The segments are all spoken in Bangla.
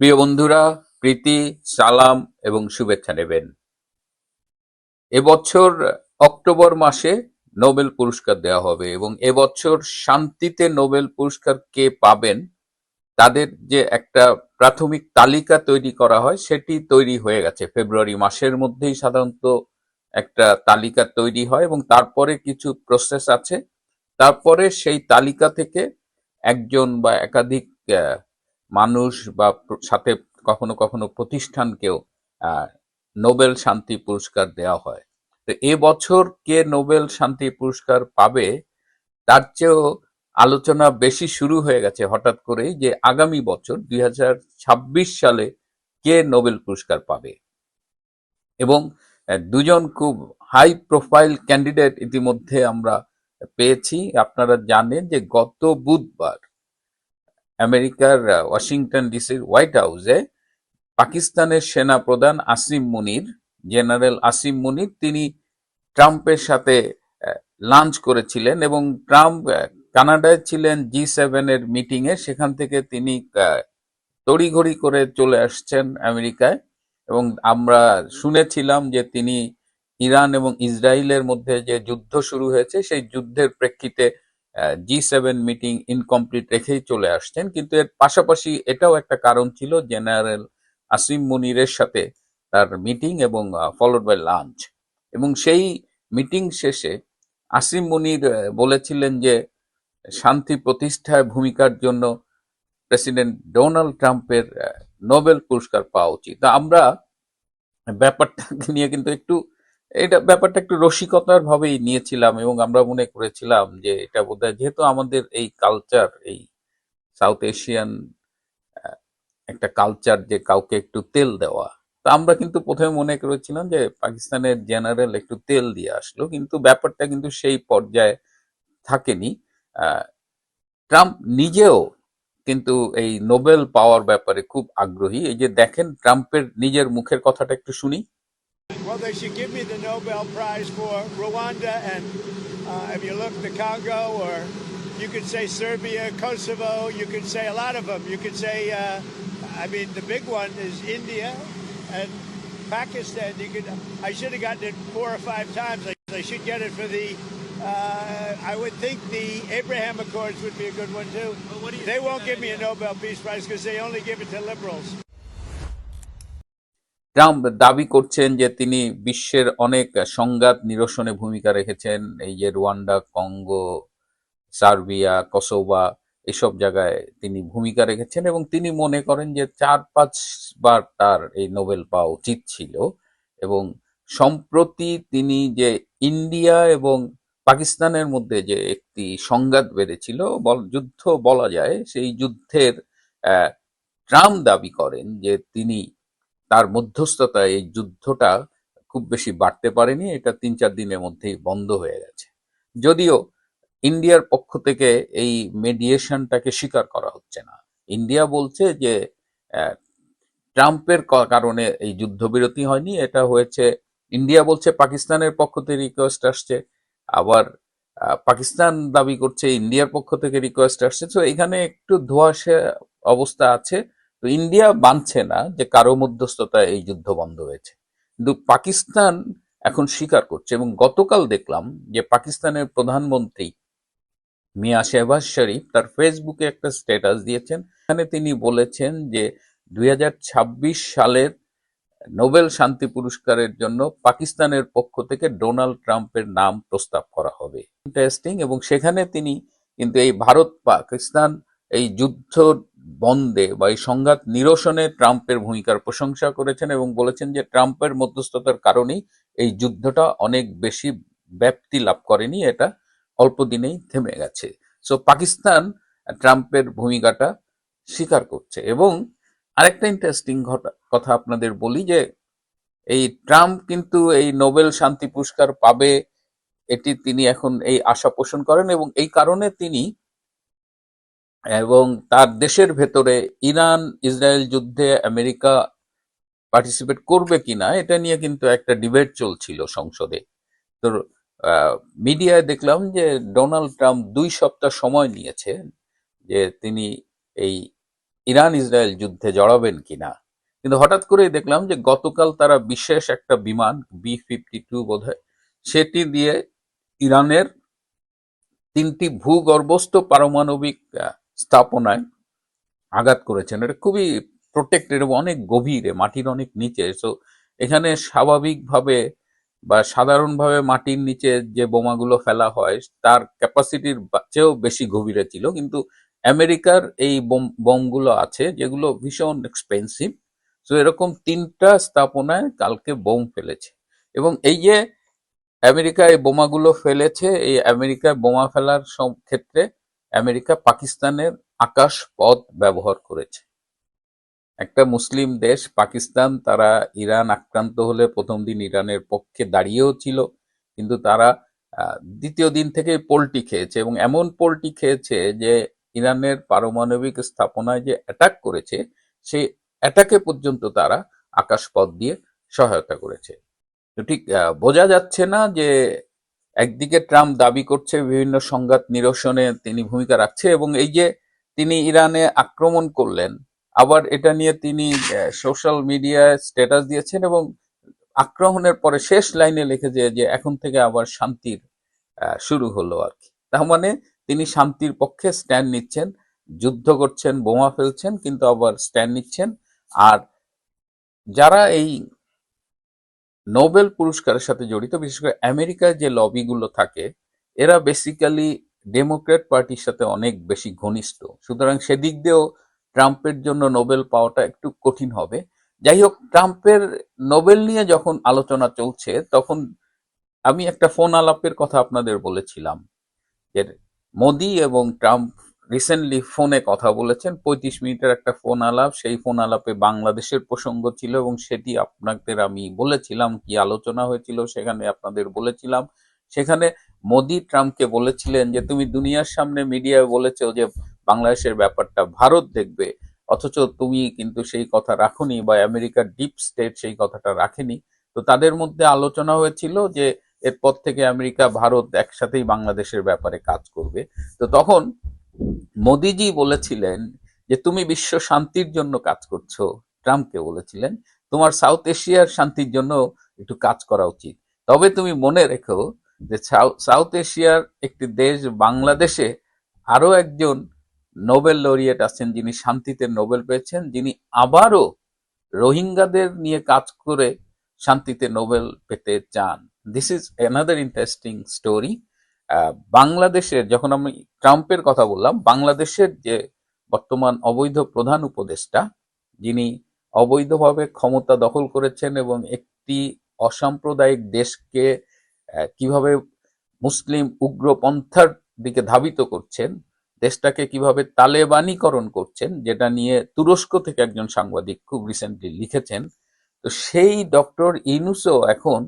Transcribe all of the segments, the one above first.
প্রিয় বন্ধুরা, প্রীতি, সালাম এবং শুভেচ্ছা নেবেন। এবছর অক্টোবর মাসে নোবেল পুরস্কার দেওয়া হবে এবং এবছর শান্তিতে নোবেল পুরস্কার কে পাবেন, তাদের যে একটা প্রাথমিক তালিকা তৈরি করা হয়, সেটি তৈরি হয়ে গেছে। ফেব্রুয়ারি মাসের মধ্যেই সাধারণত একটা তালিকা তৈরি হয় এবং তারপরে কিছু প্রসেস আছে। তারপরে সেই তালিকা থেকে একজন বা একাধিক মানুষ বা সাথে কখনো কখনো প্রতিষ্ঠানকেও নোবেল শান্তি পুরস্কার দেওয়া হয়। তো এবছর কে নোবেল শান্তি পুরস্কার পাবে, তার চেয়েও আলোচনা বেশি শুরু হয়ে গেছে হঠাৎ করেই যে আগামী বছর দুই হাজার ছাব্বিশ সালে কে নোবেল পুরস্কার পাবে। এবং দুজন খুব হাই প্রোফাইল ক্যান্ডিডেট ইতিমধ্যে আমরা পেয়েছি। আপনারা জানেন যে গত বুধবার আমেরিকার ওয়াশিংটন ডিসির হোয়াইট হাউসে পাকিস্তানের সেনা প্রধান আসিম মুনির, জেনারেল আসিম মুনির, তিনি ট্রাম্পের সাথে লাঞ্চ করেছিলেন এবং ট্রাম্প কানাডায় ছিলেন জি সেভেনের মিটিং এ সেখান থেকে তিনি তড়িঘড়ি করে চলে আসছেন আমেরিকায় এবং আমরা শুনেছিলাম যে তিনি ইরান এবং ইসরায়েলের মধ্যে যে যুদ্ধ শুরু হয়েছে, সেই যুদ্ধের প্রেক্ষিতে জি সেভেন মিটিং ইনকমপ্লিট রেখেই চলে আসছেন, কিন্তু এর পাশাপাশি এটাও একটা কারণ ছিল জেনারেল আসিম মুনিরের সাথে তার মিটিং এবং ফলোড বাই লাঞ্চ এবং সেই মিটিং শেষে আসিম মুনির বলেছিলেন যে শান্তি প্রতিষ্ঠায় ভূমিকার জন্য প্রেসিডেন্ট ডোনাল্ড ট্রাম্পের নোবেল পুরস্কার পাওয়া উচিত। আমরা ব্যাপারটাকে নিয়ে কিন্তু একটু এটা ব্যাপারটা একটু রসিকতার ভাবেই নিয়েছিলাম এবং আমরা মনে করেছিলাম যে এটা বোধহয় যেহেতু আমাদের এই কালচার এই সাউথ এশিয়ান একটা কালচার যে কাউকে একটু তেল দেওয়া, তা আমরা কিন্তু প্রথমে মনে করেছিলাম যে পাকিস্তানের জেনারেল একটু তেল দিয়ে আসলো, কিন্তু ব্যাপারটা কিন্তু সেই পর্যায়ে থাকেনি। ট্রাম্প নিজেও কিন্তু এই নোবেল পাওয়ার ব্যাপারে খুব আগ্রহী। এই যে দেখেন, ট্রাম্পের নিজের মুখের কথাটা একটু শুনি। Well, they should give me the Nobel Prize for Rwanda and uh, if you look the Congo, or you could say Serbia, Kosovo, you could say a lot of them. You could say, uh, I mean, the big one is India and Pakistan. You could, I should have gotten it four or five times. I, I should get it for the. Uh, I would think the Abraham Accords would be a good one too. They won't give me a Nobel Peace Prize because they only give it to liberals. Trump দাবি করছেন যে তিনি বিশ্বের অনেক সংঘাত নিরসনে ভূমিকা রেখেছেন। এই যে রুয়ান্ডা, কঙ্গো, সার্বিয়া কসোবা এসব জায়গায় তিনি ভূমিকা রেখেছেন এবং তিনি মনে করেন যে চার পাঁচবার তার এই নোবেল পাওয়া উচিত ছিল এবং সম্প্রতি তিনি যে ইন্ডিয়া এবং পাকিস্তানের মধ্যে যে একটি সংঘাত বেড়েছিল যুদ্ধ বলা যায়, সেই যুদ্ধের ট্রাম্প দাবি করেন যে তিনি তার মধ্যস্থতায় এই যুদ্ধটা খুব বেশি বাড়তে পারেনি, এটা তিন চার দিনের মধ্যেই বন্ধ হয়ে গেছে। যদিও ইন্ডিয়ার পক্ষ থেকে এই মেডিয়েশনটাকে স্বীকার করা হচ্ছে না। ইন্ডিয়া বলছে যে ট্রাম্পের কারণে এই যুদ্ধবিরতি হয়নি, এটা হয়েছে, ইন্ডিয়া বলছে পাকিস্তানের পক্ষ থেকে রিকোয়েস্ট আসছে, আবার পাকিস্তান দাবি করছে ইন্ডিয়ার পক্ষ থেকে রিকোয়েস্ট আসছে। তো এখানে একটু ধোঁয়াশে অবস্থা আছে। তো ইন্ডিয়া মানছে না যে কারও মধ্যস্থতায় এই যুদ্ধ বন্ধ হয়েছে। কিন্তু পাকিস্তান এখন স্বীকার করছে এবং গতকাল দেখলাম যে পাকিস্তানের প্রধানমন্ত্রী মিয়া শেহবাজ শরীফ তার ফেসবুকে একটা স্ট্যাটাস দিয়েছেন। এখানে তিনি বলেছেন যে দুই হাজার ছাব্বিশ সালের নোবেল শান্তি পুরস্কারের জন্য পাকিস্তানের পক্ষ থেকে ডোনাল্ড ট্রাম্পের নাম প্রস্তাব করা হবে। ইন্টারেস্টিং এবং সেখানে তিনি কিন্তু এই ভারত পাকিস্তান এই যুদ্ধ বন্ধে বা এই সংঘাত নিরসনে ট্রাম্পের ভূমিকার প্রশংসা করেছেন এবং বলেছেন যে ট্রাম্পের মধ্যস্থতার কারণেই এই যুদ্ধটা অনেক বেশি ব্যাপ্তি লাভ করেনি, এটা অল্প দিনেই থেমে গেছে। সো পাকিস্তান ট্রাম্পের ভূমিকাটা স্বীকার করছে এবং আরেকটা ইন্টারেস্টিং কথা আপনাদের বলি যে এই ট্রাম্প কিন্তু এই নোবেল শান্তি পুরস্কার পাবে, এটি তিনি এখন এই আশা পোষণ করেন এবং এই কারণে তিনি এবং তার দেশের ভেতরে ইরান, ইসরায়েল যুদ্ধে আমেরিকা পার্টিসিপেট করবে কিনা, এটা নিয়ে কিন্তু একটা ডিবেট চলছিল সংসদে। তো মিডিয়ায় দেখলাম যে ডোনাল্ড ট্রাম্প দুই সপ্তাহ সময় নিয়েছে যে তিনি এই ইরান ইসরায়েল যুদ্ধে জড়াবেন কিনা। কিন্তু হঠাৎ করেই দেখলাম যে গতকাল তারা বিশেষ একটা বিমান বি ফিফটি টু বোধ সেটি দিয়ে ইরানের তিনটি ভূগর্ভস্থ পারমাণবিক স্থাপনায় আঘাত করেছেন। এটা খুবই প্রোটেক্টেড এবং অনেক গভীরে, মাটির অনেক নিচে। সো এখানে স্বাভাবিকভাবে বা সাধারণভাবে মাটির নিচে যে বোমাগুলো ফেলা হয়, তার ক্যাপাসিটির চেয়েও বেশি গভীরে ছিল। কিন্তু আমেরিকার এই বোম, বোমগুলো আছে, যেগুলো ভীষণ এক্সপেন্সিভ সো এরকম তিনটা স্থাপনায় কালকে বোম ফেলেছে। এবং এই যে আমেরিকা এই বোমাগুলো ফেলেছে, এই আমেরিকায় বোমা ফেলার ক্ষেত্রে আমেরিকা পাকিস্তানের আকাশ পথ ব্যবহার করেছে। একটা মুসলিম দেশ, পাকিস্তান, তারা ইরান আক্রান্ত হলে প্রথম দিন ইরানের পক্ষে দাঁড়িয়েও ছিল, কিন্তু তারা দ্বিতীয় দিন থেকে পোল্টি খেয়েছে এবং এমন পোল্টি খেয়েছে যে ইরানের পারমাণবিক স্থাপনায় যে অ্যাটাক করেছে, সেই অ্যাটাকে পর্যন্ত তারা আকাশপথ দিয়ে সহায়তা করেছে। ঠিক বোঝা যাচ্ছে না যে একদিকে ট্রাম্প দাবি করছে বিভিন্ন সংঘাত নিরসনে তিনি ভূমিকা রাখছে এবং এই যে তিনি ইরানে আক্রমণ করলেন, আবার এটা নিয়ে তিনি সোশ্যাল মিডিয়ায় স্ট্যাটাস দিয়েছেন এবং আক্রমণের পরে শেষ লাইনে লিখেছে যে এখন থেকে আবার শান্তির শুরু হলো আর কি। তার মানে তিনি শান্তির পক্ষে স্ট্যান্ড নিচ্ছেন, যুদ্ধ করছেন, বোমা ফেলছেন, কিন্তু আবার স্ট্যান্ড নিচ্ছেন। আর যারা এই নোবেল পুরস্কারের সাথে জড়িত, বিশেষ করে আমেরিকায় যে লবিগুলো থাকে, এরা বেসিক্যালি ডেমোক্রেট পার্টির সাথে অনেক বেশি ঘনিষ্ঠ। সুতরাং সেদিক দিয়েও ট্রাম্পের জন্য নোবেল পাওয়াটা একটু কঠিন হবে। যাই হোক, ট্রাম্পের নোবেল নিয়ে যখন আলোচনা চলছে, তখন আমি একটা ফোন আলাপের কথা আপনাদের বলেছিলাম, যে মোদি এবং ট্রাম্প রিসেন্টলি ফোনে কথা বলেছেন। পঁয়ত্রিশ মিনিটের একটা ফোন আলাপ, সেই ফোন আলাপে বাংলাদেশের প্রসঙ্গ ছিল এবং সেটি আপনাদের আমি বলেছিলাম, কি আলোচনা হয়েছিল সেখানে আপনাদের বলেছিলাম। সেখানে মোদি ট্রাম্পকে বলেছিলেন যে, তুমি দুনিয়ার সামনে মিডিয়ায় বলেছ যে, বাংলাদেশের ব্যাপারটা ভারত দেখবে, অথচ তুমি কিন্তু সেই কথা রাখোনি বা আমেরিকার ডিপ স্টেট সেই কথাটা রাখেনি। তো তাদের মধ্যে আলোচনা হয়েছিল যে, এরপর থেকে আমেরিকা, ভারত একসাথেই বাংলাদেশের ব্যাপারে কাজ করবে। তো তখন মোদিজি বলেছিলেন যে, তুমি বিশ্ব শান্তির জন্য কাজ করছ। ট্রাম্পকে বলেছিলেন, তোমার সাউথ এশিয়ার শান্তির জন্য একটু কাজ করা উচিত। তবে তুমি মনে রেখো যে সাউথ এশিয়ার একটি দেশ বাংলাদেশে আরও একজন নোবেল লরিয়েট আছেন যিনি শান্তিতে নোবেল পেয়েছেন, যিনি আবারও রোহিঙ্গাদের নিয়ে কাজ করে শান্তিতে নোবেল পেতে চান। This is another interesting story বাংলাদেশের, যখন আমি ট্রাম্পের কথা বললাম, বাংলাদেশের যে বর্তমান অবৈধ প্রধান উপদেষ্টা, যিনি অবৈধভাবে ক্ষমতা দখল করেছেন এবং একটি অসাম্প্রদায়িক দেশকে কীভাবে মুসলিম উগ্রপন্থার দিকে ধাবিত করছেন, দেশটাকে কীভাবে তালেবানিকরণ করছেন, যেটা নিয়ে তুরস্ক থেকে একজন সাংবাদিক খুব রিসেন্টলি লিখেছেন, তো সেই ডক্টর ইনুসও এখন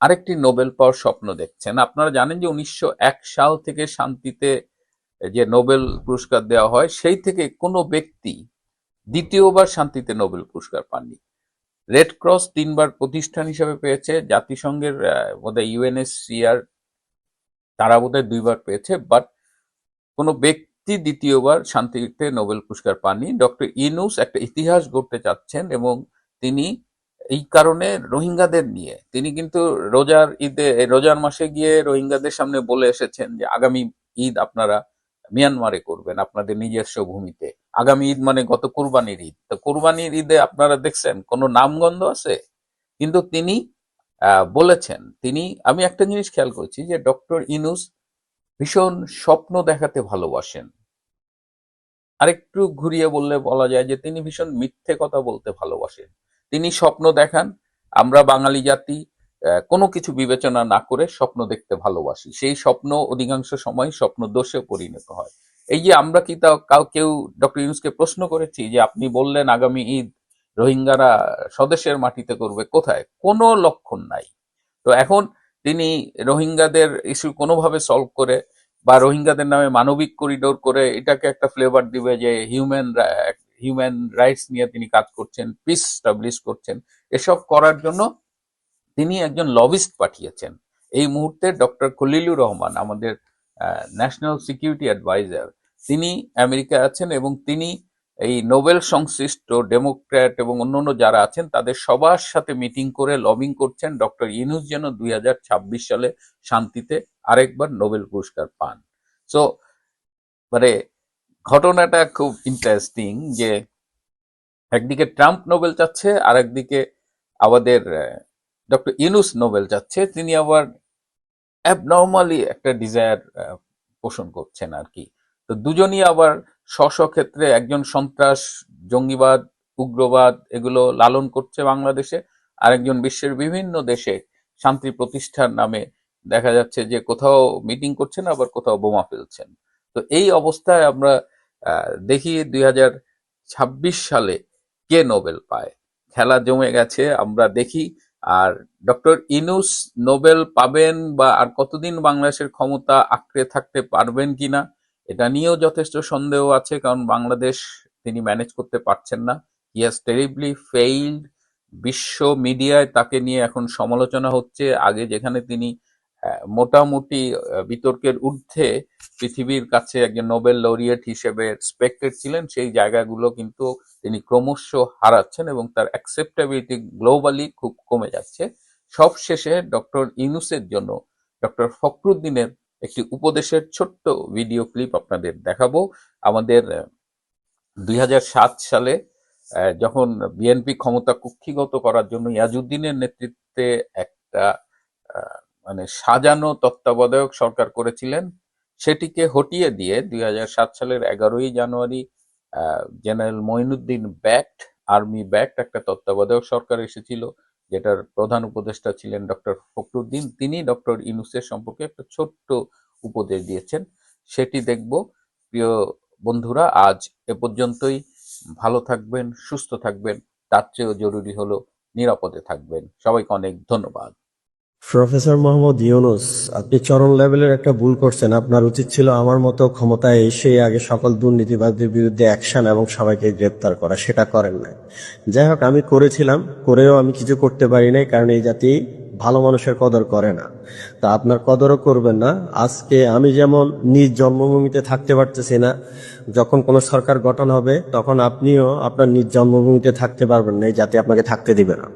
আরেকটি নোবেল পাওয়ার স্বপ্ন দেখছেন। আপনারা জানেন যে উনিশশো এক সাল থেকে শান্তিতে যে নোবেল পুরস্কার দেওয়া হয়, সেই থেকে কোনো ব্যক্তি দ্বিতীয়বার শান্তিতে নোবেল পুরস্কার পাননি। রেড ক্রস তিনবার প্রতিষ্ঠান হিসেবে পেয়েছে, জাতিসংঘের বোধহয় ইউএনএসসিআর তারা বোধহয় দুইবার পেয়েছে বাট কোনো ব্যক্তি দ্বিতীয়বার শান্তিতে নোবেল পুরস্কার পাননি। ডক্টর ইনুস একটা ইতিহাস গড়তে চাচ্ছেন এবং তিনি এই কারণে রোহিঙ্গাদের নিয়ে। তিনি কিন্তু রোজার ঈদে রোজার মাসে গিয়ে রোহিঙ্গাদের সামনে বলে এসেছেন যে, আগামী ঈদ আপনারা মিয়ানমারে করবেন, আপনাদের নিজস্ব ভূমিতে। আগামী ঈদ মানে গত কোরবানির ঈদ। তো কোরবানির ঈদে আপনারা দেখছেন, কোনো নামগন্ধ আছে? কিন্তু তিনি বলেছেন, তিনি, আমি একটা জিনিস খেয়াল করছি যে, ডক্টর ইনুস ভীষণ স্বপ্ন দেখাতে ভালোবাসেন। আরেকটু ঘুরিয়ে বললে বলা যায় যে, তিনি ভীষণ মিথ্যে কথা বলতে ভালোবাসেন। তিনি স্বপ্ন দেখান, আমরা বাঙালি জাতি কোনো কিছু বিবেচনা না করে স্বপ্ন দেখতে ভালোবাসি। সেই স্বপ্ন অধিকাংশ সময় স্বপ্ন দোষে পরিণত হয়। এই যে আমরা কি তা কাউ, কেউ ডক্টর ইউনুসকে প্রশ্ন করেছি যে, আপনি বললেন আগামী ঈদ রোহিঙ্গারা স্বদেশের মাটিতে করবে কোথায়? কোনো লক্ষণ নাই। তো এখন তিনি রোহিঙ্গাদের ইস্যু কোনোভাবে সলভ করে বা রোহিঙ্গাদের নামে মানবিক করিডোর করে এটাকে একটা ফ্লেভার দিবে যে হিউম্যান হিউম্যান রাইটস নিয়ে তিনি কাজ করছেন পিস স্টাবলিশ করছেন, এসব করার জন্য তিনি একজন লবিস্ট পাঠিয়েছেন। এই মুহূর্তে ডক্টর খলিলুর রহমান, আমাদের ন্যাশনাল সিকিউরিটি অ্যাডভাইজার তিনি আমেরিকা আছেন এবং তিনি এই নোবেল সংশ্লিষ্ট ডেমোক্র্যাট এবং অন্যান্য যারা আছেন, তাদের সবার সাথে মিটিং করে লবিং করছেন ডক্টর ইনুস যেন দুই হাজার ছাব্বিশ সালে শান্তিতে আরেকবার নোবেল পুরস্কার পান। সো মানে ঘটনাটা খুব ইন্টারেস্টিং যে একদিকে ট্রাম্প নোবেল চাচ্ছে আর একদিকে আমাদের ডক্টর ইনুস নোবেল চাচ্ছে। তিনি আবার অ্যাবনর্মালি একটা ডিজায়ার পোষণ করছেন আর কি। তো দুজনই আবার স্ব ক্ষেত্রে একজন সন্ত্রাস, জঙ্গিবাদ, উগ্রবাদ এগুলো লালন করছে বাংলাদেশে। আরেকজন বিশ্বের বিভিন্ন দেশে শান্তি প্রতিষ্ঠার নামে দেখা যাচ্ছে যে কোথাও মিটিং করছেন, আবার কোথাও বোমা ফেলছেন। তো এই অবস্থায় আমরা দেখি দুই সালে কে নোবেল পায়। খেলা জমে গেছে, আমরা দেখি। আর ডক্টর ইনুস নোবেল পাবেন বা আর কতদিন বাংলাদেশের ক্ষমতা আঁকড়ে থাকতে পারবেন কিনা, এটা নিয়েও যথেষ্ট সন্দেহ আছে, কারণ বাংলাদেশ তিনি ম্যানেজ করতে পারছেন না। হ্যাজ টেরিবলি ফেইল্ড বিশ্ব মিডিয়ায়, তাকে নিয়ে এখন সমালোচনা হচ্ছে। আগে যেখানে তিনি মোটামুটি বিতর্কের ঊর্ধ্বে পৃথিবীর কাছে একজন নোবেল লরিয়েট হিসেবে রেসপেক্টেড ছিলেন। সেই জায়গাগুলো কিন্তু তিনি ক্রমশ হারাচ্ছেন এবং তার অ্যাকসেপ্টেবিলিটি গ্লোবালি খুব কমে যাচ্ছে। সব শেষে ডক্টর ইউনুসের জন্য ডক্টর ফখরুদ্দিনের একটি উপদেশের ছোট্ট ভিডিও ক্লিপ আপনাদের দেখাবো। আমাদের দুই হাজার সাত সালে যখন বিএনপি ক্ষমতা কুক্ষিগত করার জন্য ইয়াজুদ্দিনের নেতৃত্বে একটা মানে সাজানো তত্ত্বাবধায়ক সরকার করেছিলেন, সেটিকে হটিয়ে দিয়ে দুই হাজার সাত সালের এগারোই January general Moinuddin backed, army backed একটা তত্ত্বাবধায়ক সরকার এসেছিল, যেটার প্রধান উপদেষ্টা ছিলেন ডক্টর ফখরুদ্দিন। তিনি ডক্টর ইনুসের সম্পর্কে একটা ছোট্ট উপদেশ দিয়েছেন। সেটি দেখব। প্রিয় বন্ধুরা, আজ এ পর্যন্তই। ভালো থাকবেন, সুস্থ থাকবেন, তার চেয়েও জরুরি হলো নিরাপদে থাকবেন। সবাইকে অনেক ধন্যবাদ। প্রফেসর মোহাম্মদ ইউনুস, আপনি চরম লেভেলের একটা ভুল করছেন। আপনার উচিত ছিল আমার মতো ক্ষমতায় এসে আগে সকল দুর্নীতিবাদীর বিরুদ্ধে অ্যাকশন এবং সবাইকে গ্রেপ্তার করা। সেটা করেন না যাই হোক, আমি করেছিলাম। করেও আমি কিছু করতে পারি নাই, কারণ এই জাতি ভালো মানুষের কদর করে না। তা আপনার কদরও করবেন না। আজকে আমি যেমন নিজ জন্মভূমিতে থাকতে পারতেছি না, যখন কোনো সরকার গঠন হবে, তখন আপনিও আপনার নিজ জন্মভূমিতে থাকতে পারবেন না। এই জাতি আপনাকে থাকতে দিবে না।